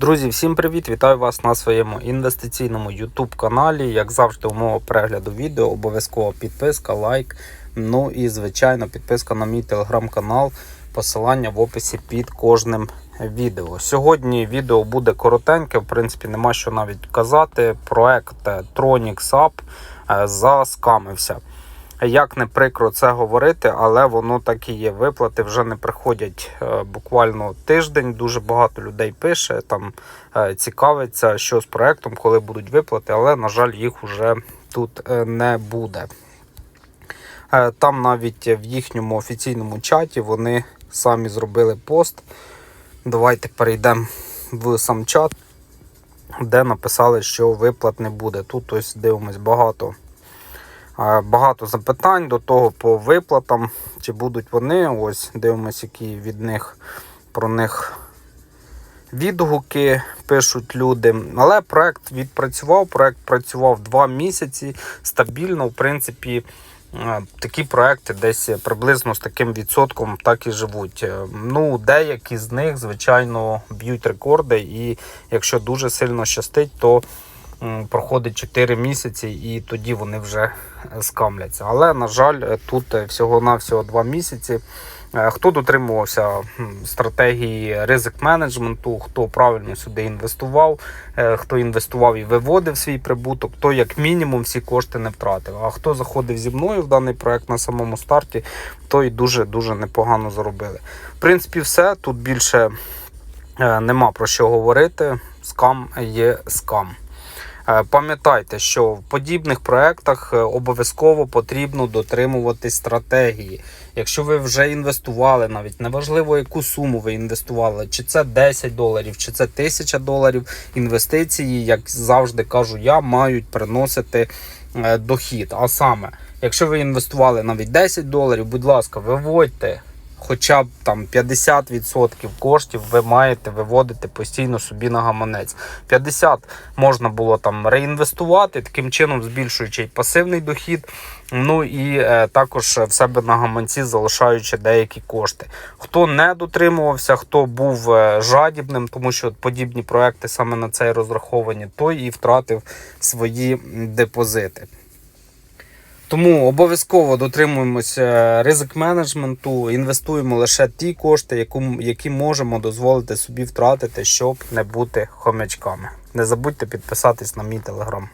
Друзі, всім привіт! Вітаю вас на своєму інвестиційному YouTube каналі. Як завжди, умова перегляду відео, обов'язково підписка, лайк. Ну і звичайно, підписка на мій телеграм-канал. Посилання в описі під кожним відео. Сьогодні відео буде коротеньке, в принципі, нема що навіть казати. Проект Tronix Up е, заскамився. Як не прикро це говорити, але воно так і є. Виплати вже не приходять е, буквально тиждень. Дуже багато людей пише, там е, цікавиться, що з проектом, коли будуть виплати, але, на жаль, їх вже тут е, не буде. Там навіть в їхньому офіційному чаті вони самі зробили пост. Давайте перейдемо в сам чат, де написали, що виплат не буде. Тут ось дивимось багато. Багато запитань до того по виплатам, чи будуть вони. Ось дивимося, які від них про них відгуки пишуть люди. Але проект відпрацював. Проект працював два місяці стабільно. В принципі, е, такі проекти десь приблизно з таким відсотком так і живуть. Е, Ну, деякі з них, звичайно, б'ють рекорди, і якщо дуже сильно щастить, то проходить 4 місяці і тоді вони вже скамляться. Але, на жаль, тут е, всього-навсього 2 місяці. Е, Хто дотримувався стратегії ризик менеджменту, хто правильно сюди інвестував, е, хто інвестував і виводив свій прибуток, то як мінімум всі кошти не втратив. А хто заходив зі мною в даний проект на самому старті, той дуже дуже непогано заробили. В принципі, все тут більше нема про що говорити. Скам є скам. Е, Пам'ятайте, що в подібних проектах е, обов'язково потрібно дотримувати стратегії. Якщо ви вже інвестували, навіть неважливо, яку суму ви інвестували, чи це 10 доларів, чи це 1000 доларів, інвестиції, як завжди кажу, я мають приносити е, дохід. А саме, якщо ви інвестували навіть 10 доларів, будь ласка, виводьте. Хоча б там 50% коштів ви маєте виводити постійно собі на гаманець. 50 можна було там реінвестувати, таким чином збільшуючи й пасивний дохід. Ну і е, також в себе на гаманці залишаючи деякі кошти. Хто не дотримувався, хто був е, жадібним, тому що подібні проекти саме на це і розраховані, той і втратив свої депозити. Тому обов'язково дотримуємося ризик менеджменту, інвестуємо лише ті кошти, яку- які можемо дозволити собі втратити, щоб не бути хомячками. Не забудьте підписатись на мій телеграм.